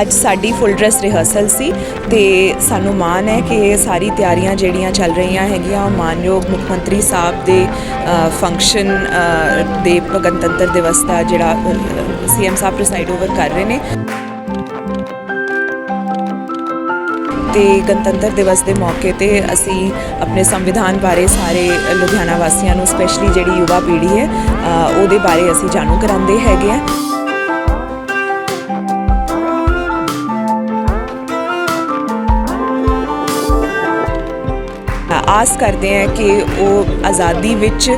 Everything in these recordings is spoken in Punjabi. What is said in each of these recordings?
ਅੱਜ ਸਾਡੀ ਫੁੱਲ ਡਰੈਸ ਰਿਹਰਸਲ ਸੀ ਤੇ ਸਾਨੂੰ ਮਾਣ ਹੈ ਕਿ ਸਾਰੀ ਤਿਆਰੀਆਂ ਜਿਹੜੀਆਂ ਚੱਲ ਰਹੀਆਂ ਹੈਗੀਆਂ, ਉਹ ਮਾਨਯੋਗ ਮੁੱਖ ਮੰਤਰੀ ਸਾਹਿਬ ਦੇ ਫੰਕਸ਼ਨ ਦੇ ਗਣਤੰਤਰ ਦਿਵਸ ਦਾ ਜਿਹੜਾ ਸੀਐਮ ਸਾਹਿਬ ਪ੍ਰੀਸਾਈਡ ਓਵਰ ਕਰ ਰਹੇ ਨੇ। ਤੇ ਗਣਤੰਤਰ ਦਿਵਸ ਦੇ ਮੌਕੇ ਤੇ ਅਸੀਂ ਆਪਣੇ ਸੰਵਿਧਾਨ ਬਾਰੇ ਸਾਰੇ ਲੁਧਿਆਣਾ ਵਾਸੀਆਂ ਨੂੰ ਸਪੈਸ਼ਲੀ ਜਿਹੜੀ ਯੁਵਾ ਪੀੜ੍ਹੀ ਹੈ ਉਹਦੇ ਬਾਰੇ ਅਸੀਂ ਜਾਣੂ ਕਰਾਉਂਦੇ ਹੈਗੇ ਆ ਆਸ ਕਰਦੇ ਹਾਂ ਕਿ ਉਹ ਆਜ਼ਾਦੀ ਵਿੱਚ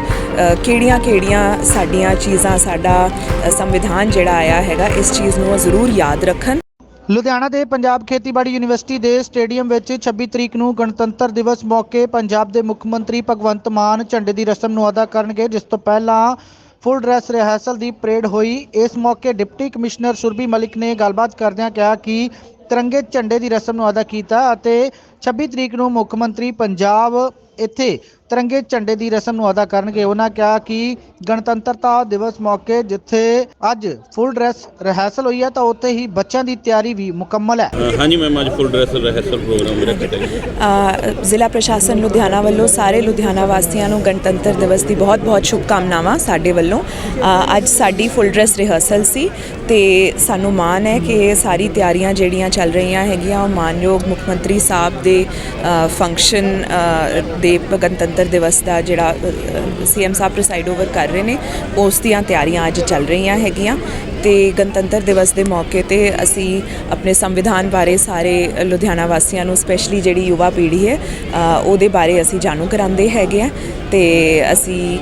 ਕਿਹੜੀਆਂ-ਕਿਹੜੀਆਂ ਸਾਡੀਆਂ ਚੀਜ਼ਾਂ, ਸਾਡਾ ਸੰਵਿਧਾਨ ਜਿਹੜਾ ਆਇਆ ਹੈਗਾ, ਇਸ ਚੀਜ਼ ਨੂੰ ਉਹ ਜ਼ਰੂਰ ਯਾਦ ਰੱਖਣ। ਲੁਧਿਆਣਾ ਦੇ ਪੰਜਾਬ ਖੇਤੀਬਾੜੀ ਯੂਨੀਵਰਸਿਟੀ ਦੇ ਸਟੇਡੀਅਮ ਵਿੱਚ 26 ਤਰੀਕ ਨੂੰ ਗਣਤੰਤਰ ਦਿਵਸ ਮੌਕੇ ਪੰਜਾਬ ਦੇ ਮੁੱਖ ਮੰਤਰੀ ਭਗਵੰਤ ਮਾਨ ਝੰਡੇ ਦੀ ਰਸਮ ਨੂੰ ਅਦਾ ਕਰਨਗੇ, ਜਿਸ ਤੋਂ ਪਹਿਲਾਂ ਫੁੱਲ ਡਰੈਸ ਰਿਹਰਸਲ ਦੀ ਪਰੇਡ ਹੋਈ। ਇਸ ਮੌਕੇ ਡਿਪਟੀ ਕਮਿਸ਼ਨਰ ਸੁਰਬੀ ਮਲਿਕ ਨੇ ਗੱਲਬਾਤ ਕਰਦਿਆਂ ਕਿਹਾ ਕਿ ਤਿਰੰਗੇ ਝੰਡੇ ਦੀ ਰਸਮ ਨੂੰ ਅਦਾ ਕੀਤਾ ਅਤੇ 26 ਤਰੀਕ ਨੂੰ ਮੁੱਖ ਮੰਤਰੀ ਪੰਜਾਬ ਇੱਥੇ ਤਿਰੰਗੇ ਝੰਡੇ ਦੀ ਰਸਮ ਨੂੰ ਅਦਾ ਕਰਨਗੇ। ਉਹਨਾਂ ਕਿਹਾ ਕਿ ਗਣਤੰਤਰਤਾ ਦਿਵਸ ਮੌਕੇ ਜਿੱਥੇ ਅੱਜ ਫੁੱਲ ਡਰੈਸ ਰਿਹਰਸਲ ਹੋਈ ਹੈ ਤਾਂ ਉੱਥੇ ਹੀ ਬੱਚਿਆਂ ਦੀ ਤਿਆਰੀ ਵੀ ਮੁਕੰਮਲ ਹੈ। ਹਾਂਜੀ ਮੈਮ ਅੱਜ ਫੁੱਲ ਡਰੈਸ ਰਿਹਰਸਲ ਪ੍ਰੋਗਰਾਮ ਮੇਰਾ ਕੀਤਾ ਗਿਆ ਜ਼ਿਲ੍ਹਾ ਪ੍ਰਸ਼ਾਸਨ ਲੁਧਿਆਣਾ ਵੱਲੋਂ ਸਾਰੇ ਲੁਧਿਆਣਾ ਵਾਸੀਆਂ ਨੂੰ ਗਣਤੰਤਰ ਦਿਵਸ ਦੀ ਬਹੁਤ-ਬਹੁਤ ਸ਼ੁਭਕਾਮਨਾਵਾਂ ਸਾਡੇ ਵੱਲੋਂ। ਅੱਜ ਸਾਡੀ ਫੁੱਲ ਡਰੈਸ ਰਿਹਰਸਲ ਸੀ ਤੇ ਸਾਨੂੰ ਮਾਣ ਹੈ ਕਿ ਇਹ ਸਾਰੀ ਤਿਆਰੀਆਂ ਜਿਹੜੀਆਂ ਚੱਲ ਰਹੀਆਂ ਹੈਗੀਆਂ ਉਹ ਮਾਨਯੋਗ ਮੁੱਖ ਮੰਤਰੀ ਸਾਹਿਬ ਦੇ ਫੰਕਸ਼ਨ ਦੇ ਗਣਤੰਤਰ ਦਿਵਸ ਦਾ ਜਿਹੜਾ ਸੀਐਮ ਸਾਹਿਬ ਪ੍ਰੀਸਾਈਡ ਓਵਰ ਕਰ ਰਹੇ ਨੇ, ਉਸ ਦੀਆਂ ਤਿਆਰੀਆਂ ਅੱਜ ਚੱਲ ਰਹੀਆਂ ਹੈਗੀਆਂ ਤੇ ਗਣਤੰਤਰ ਦਿਵਸ ਦੇ ਮੌਕੇ ਤੇ ਅਸੀਂ ਆਪਣੇ ਸੰਵਿਧਾਨ ਬਾਰੇ ਸਾਰੇ ਲੁਧਿਆਣਾ ਵਾਸੀਆਂ ਨੂੰ ਸਪੈਸ਼ਲੀ ਜਿਹੜੀ ਯੁਵਾ ਪੀੜ੍ਹੀ ਹੈ ਉਹਦੇ ਬਾਰੇ ਅਸੀਂ ਜਾਣੂ ਕਰਾਉਂਦੇ ਹੈਗੇ ਆ ਤੇ ਅਸੀਂ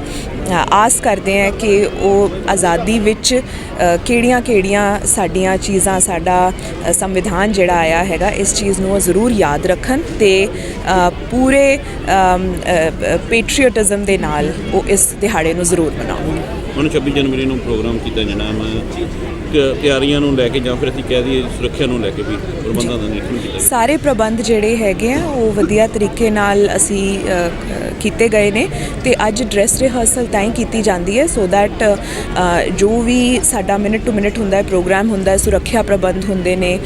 ਆਸ ਕਰਦੇ ਹਾਂ ਕਿ ਉਹ ਆਜ਼ਾਦੀ ਵਿੱਚ ਕਿਹੜੀਆਂ-ਕਿਹੜੀਆਂ ਸਾਡੀਆਂ ਚੀਜ਼ਾਂ ਸਾਡਾ ਸੰਵਿਧਾਨ ਜਿਹੜਾ ਆਇਆ ਹੈਗਾ ਇਸ ਚੀਜ਼ ਨੂੰ ਉਹ ਜ਼ਰੂਰ ਯਾਦ ਰੱਖਣ ਤੇ ਪੂਰੇ ਪੈਟਰੀਓਟਿਜ਼ਮ ਦੇ ਨਾਲ ਉਹ ਇਸ ਦਿਹਾੜੇ ਨੂੰ ਜ਼ਰੂਰ ਮਨਾਉਣ ਹੁਣ 26 ਜਨਵਰੀ ਨੂੰ ਪ੍ਰੋਗਰਾਮ ਕੀਤਾ ਜਾਣਾ ਕਿ ਤਿਆਰੀਆਂ ਨੂੰ ਲੈ ਕੇ ਜਾਂ ਫਿਰ ਅਸੀਂ ਕਹਿ ਦਈਏ ਸੁਰੱਖਿਆ ਨੂੰ ਲੈ ਕੇ ਵੀ ਪ੍ਰਬੰਧਾਂ ਦਾ ਨਿਰੀਖਣ ਕੀਤਾ। ਸਾਰੇ ਪ੍ਰਬੰਧ ਜਿਹੜੇ ਹੈਗੇ ਆ ਉਹ ਵਧੀਆ ਤਰੀਕੇ ਨਾਲ ਅਸੀਂ ਕੀਤੇ ਗਏ ਨੇ ਤੇ ਅੱਜ ਡਰੈਸ ਰਿਹਰਸਲ ਤਾਂ ਹੀ ਕੀਤੀ ਜਾਂਦੀ ਹੈ ਸੋ ਦੈਟ ਜੋ ਵੀ ਸਾਡਾ ਮਿੰਟ ਟੂ ਮਿੰਟ ਹੁੰਦਾ ਹੈ ਪ੍ਰੋਗਰਾਮ ਹੁੰਦਾ ਹੈ ਸੁਰੱਖਿਆ ਪ੍ਰਬੰਧ ਹੁੰਦੇ ਨੇ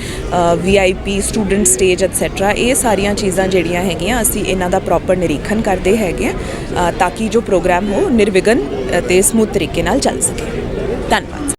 ਵੀਆਈਪੀ ਸਟੂਡੈਂਟ ਸਟੇਜ ਐਟਸੈਟਰਾ ਇਹ ਸਾਰੀਆਂ ਚੀਜ਼ਾਂ ਜਿਹੜੀਆਂ ਹੈਗੀਆਂ ਅਸੀਂ ਇਹਨਾਂ ਦਾ ਪ੍ਰੋਪਰ ਨਿਰੀਖਣ ਕਰਦੇ ਹੈਗੇ ਆ ਤਾਂ ਕਿ ਜੋ ਪ੍ਰੋਗਰਾਮ ਹੋ ਨਿਰਵਿਘਨ ਅ, ਤੇ ਸਮੂਥ ਤਰੀਕੇ ਨਾਲ ਚੱਲ ਸਕੇ। ਧੰਨਵਾਦ।